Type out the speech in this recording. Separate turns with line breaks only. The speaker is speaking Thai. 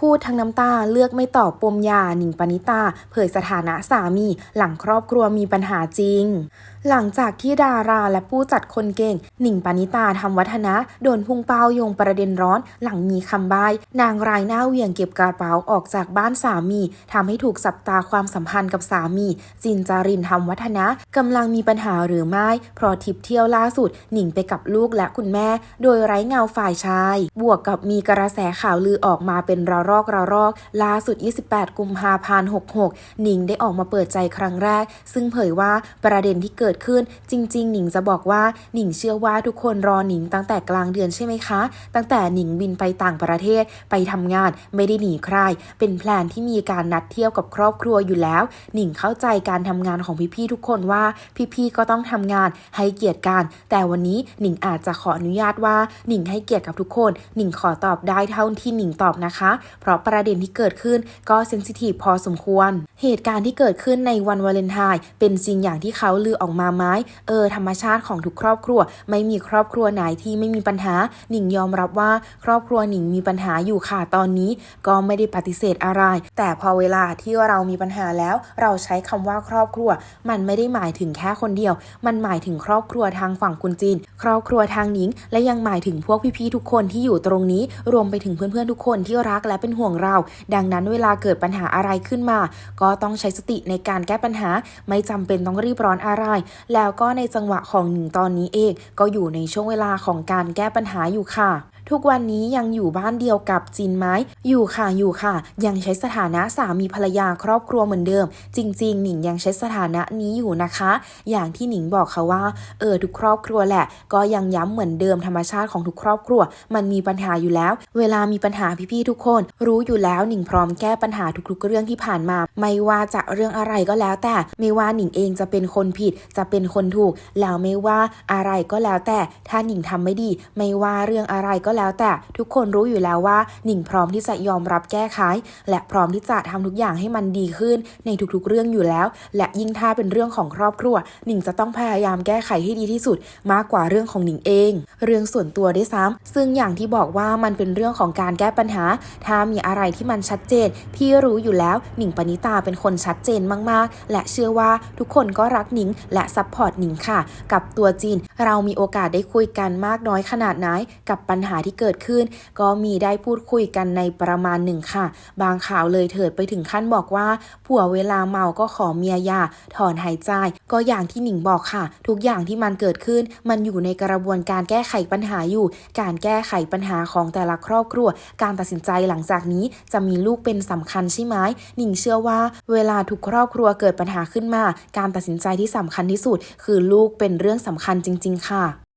พูดทั้งน้ำตาเลือกไม่ตอบปมยาหนิงปณิตา เผยสถานะสามี หลังครอบครัวมีปัญหาจริง หลังจากที่ดาราและผู้จัดคนเก่ง หนิงปณิตาทำวัฒนะ โดนพุ่งเป้าโยงประเด็นร้อน หลังมีคำใบ้นางรายหน้าเหวี่ยงเก็บกระเป๋าออกจากบ้านสามีทำให้ถูกสับตาความสัมพันธ์กับสามี จินจารินทำวัฒนะกำลังมีปัญหาหรือไม่เพราะทริปเที่ยวล่าสุด หนิงไปกับลูกและคุณแม่ โดยไร้เงาฝ่ายชาย บวกกับมีกระแสข่าวลือออกมาเป็นระลอกระลอกล่าสุด 28 กุมภาพันธ์66 หนิงได้ออกมาเปิดใจครั้งแรก ซึ่งเผยว่าประเด็นที่เกิดขึ้นจริง ๆ หนิงจะบอกว่าหนิงเชื่อว่าทุกคนรอหนิงตั้งแต่กลางเดือนใช่ไหมคะ ตั้งแต่หนิงบินไปต่างประเทศไปทำงานไม่ได้หนีใคร เป็นแพลนที่มีการนัดเที่ยวกับครอบครัวอยู่แล้ว หนิงเข้าใจการทำงานของพี่ๆทุกคนว่าพี่ๆก็ต้องทำงานให้เกียรติกัน แต่วันนี้หนิงอาจจะขออนุญาตว่าหนิงให้เกียรติกับทุกคน หนิงขอตอบได้เท่าที่หนิงตอบนะคะเพราะประเด็นที่เกิดขึ้นก็เซนซิทีฟพอสมควร เหตุการณ์ที่เกิดขึ้นในวันวาเลนไทน์เป็นจริงอย่างที่เขาลือออกมาไหมเออ ธรรมชาติของทุกครอบครัว ไม่มีครอบครัวไหนที่ไม่มีปัญหา หนิงยอมรับว่าครอบครัวหนิงมีปัญหาอยู่ค่ะตอนนี้ ก็ไม่ได้ปฏิเสธอะไร แต่พอเวลาที่เรามีปัญหาแล้ว เราใช้คำว่าครอบครัว มันไม่ได้หมายถึงแค่คนเดียว มันหมายถึงครอบครัวทางฝั่งคุณจีน ครอบครัวทางหนิง และยังหมายถึงพวกพี่ๆทุกคนที่อยู่ตรงนี้ รวมไปถึงเพื่อนๆทุกคนที่รักและเป็นห่วงเรา ดังนั้นเวลาเกิดปัญหาอะไรขึ้นมา ก็ต้องใช้สติในการแก้ปัญหา ไม่จำเป็นต้องรีบร้อนอะไร แล้วก็ในจังหวะของหนึ่งตอนนี้เอง ก็อยู่ในช่วงเวลาของการแก้ปัญหาอยู่ค่ะ ทุกวันนี้ยังอยู่บ้านเดียวกับจินไหมอยู่ค่ะอยู่ค่ะ ยังใช้สถานะสามีภรรยาครอบครัวเหมือนเดิม จริง ๆ หนิงยังใช้สถานะนี้อยู่นะคะ อย่างที่หนิงบอกค่ะว่า เออทุกครอบครัวแหละ ก็ยังย้ำเหมือนเดิมธรรมชาติของทุกครอบครัว มันมีปัญหาอยู่แล้ว เวลามีปัญหาพี่ๆทุกคน รู้อยู่แล้วหนิงพร้อมแก้ปัญหาทุกๆเรื่องที่ผ่านมา ไม่ว่าจะเรื่องอะไรก็แล้วแต่ ไม่ว่าหนิงเองจะเป็นคนผิดจะเป็นคนถูก แล้วไม่ว่าอะไรก็แล้วแต่ถ้าหนิงทำไม่ดี ไม่ว่าเรื่องอะไรก็แล้วแต่ทุกคนรู้อยู่แล้วว่าหนิงพร้อมที่จะยอมรับแก้ไขและพร้อมที่จะทำทุกอย่างให้มันดีขึ้นในทุกๆเรื่องอยู่แล้ว และยิ่งถ้าเป็นเรื่องของครอบครัว หนิงจะต้องพยายามแก้ไขให้ดีที่สุด มากกว่าเรื่องของหนิงเอง เรื่องส่วนตัวด้วยซ้ำซึ่งอย่างที่บอกว่ามันเป็นเรื่องของการแก้ปัญหา ถ้ามีอะไรที่มันชัดเจน พี่รู้อยู่แล้วหนิงปณิตาเป็นคนชัดเจนมากๆ และเชื่อว่าทุกคนก็รักหนิง และซัพพอร์ตหนิงค่ะ กับตัวจีน เรามีโอกาสได้คุยกันมากน้อยขนาดไหนกับปัญหาที่เกิดขึ้น ก็มีได้พูดคุยกันในประมาณหนึ่งค่ะ บางข่าวเลยเถิดไปถึงขั้นบอกว่า ผัวเวลาเมาก็ขอเมียหยาถอนหายใจ ก็อย่างที่หนิงบอกค่ะ ทุกอย่างที่มันเกิดขึ้น มันอยู่ในกระบวนการแก้ไขปัญหาอยู่ การแก้ไขปัญหาของแต่ละครอบครัว การตัดสินใจหลังจากนี้จะมีลูกเป็นสำคัญใช่ไหมหนิงเชื่อว่า เวลาทุกครอบครัวเกิดปัญหาขึ้นมา การตัดสินใจที่สำคัญที่สุด คือลูกเป็นเรื่องสำคัญจริง ๆ ค่ะ